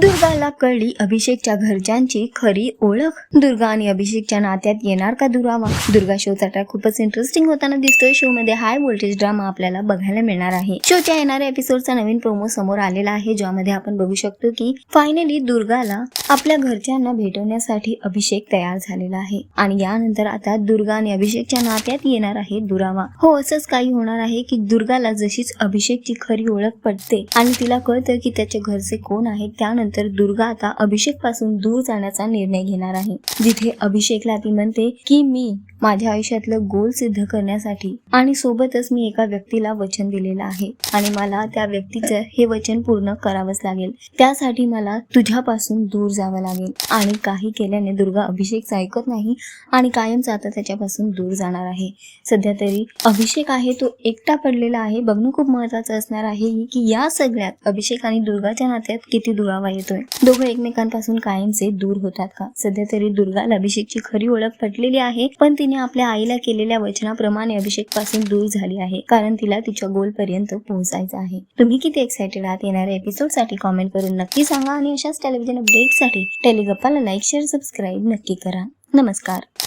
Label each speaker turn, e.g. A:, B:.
A: दुर्गाला कळली अभिषेकच्या घरच्यांची खरी ओळख. दुर्गा आणि अभिषेकच्या नात्यात येणार का दुरावा? दुर्गा शोचा ट्रॅक खूपच इंटरेस्टिंग होताना दिसतोय. शो मध्ये हाय व्होल्टेज ड्रामा आपल्याला बघायला मिळणार आहे. शोच्या येणाऱ्या एपिसोडचा नवीन प्रोमो समोर आलेला आहे ज्यामध्ये आपण बघू शकतो की फायनली दुर्गाला आपल्या घरच्यांना भेटवण्यासाठी अभिषेक तयार झालेला आहे. आणि यानंतर आता दुर्गा आणि अभिषेकच्या नात्यात येणार आहे दुरावा. हो असंच काही होणार आहे की दुर्गाला जशीच अभिषेकची खरी ओळख पडते आणि तिला कळतं की त्याचे घरचे कोण आहेत त्यानंतर दुर्गा आता अभिषेकपासून दूर जाण्याचा निर्णय घेणार आहे. जिथे अभिषेकला ती म्हणते की मी माझ्या आयुष्यातलं गोल सिद्ध करण्यासाठी आणि सोबतच मी एका व्यक्तीला वचन दिलेलं आहे. आणि मला त्या व्यक्तीचं हे वचन पूर्ण करावंच लागेल. त्यासाठी मला तुझ्यापासून दूर जावं लागेल. आणि काही केल्याने दुर्गा अभिषेकचं ऐकत नाही आणि कायमच आता त्याच्यापासून दूर जाणार आहे. सध्या तरी अभिषेक आहे तो एकटा पडलेला आहे. बघणं खूप महत्वाचं असणार आहे की या सगळ्यात अभिषेक आणि दुर्गाच्या नात्यात किती दुरावा येतोय. दोघं एकमेकांपासून कायमचे दूर होतात का? सध्या तरी दुर्गाला अभिषेकची खरी ओळख पटलेली आहे पण तिने आपल्या आईला केलेल्या वचनाप्रमाणे अभिषेकपासून दूर झाली आहे. कारण तिला तिच्या गोल पर्यंत पोहोचायचं आहे. तुम्ही किती एक्साइटेड आहात? येणाऱ्या एपिसोडसाठी कॉमेंट करून नक्की सांगा आणि अशाच टेलिव्हिजन अपडेटसाठी टेलिगप्पाला लाईक शेअर सबस्क्राईब नक्की करा. नमस्कार.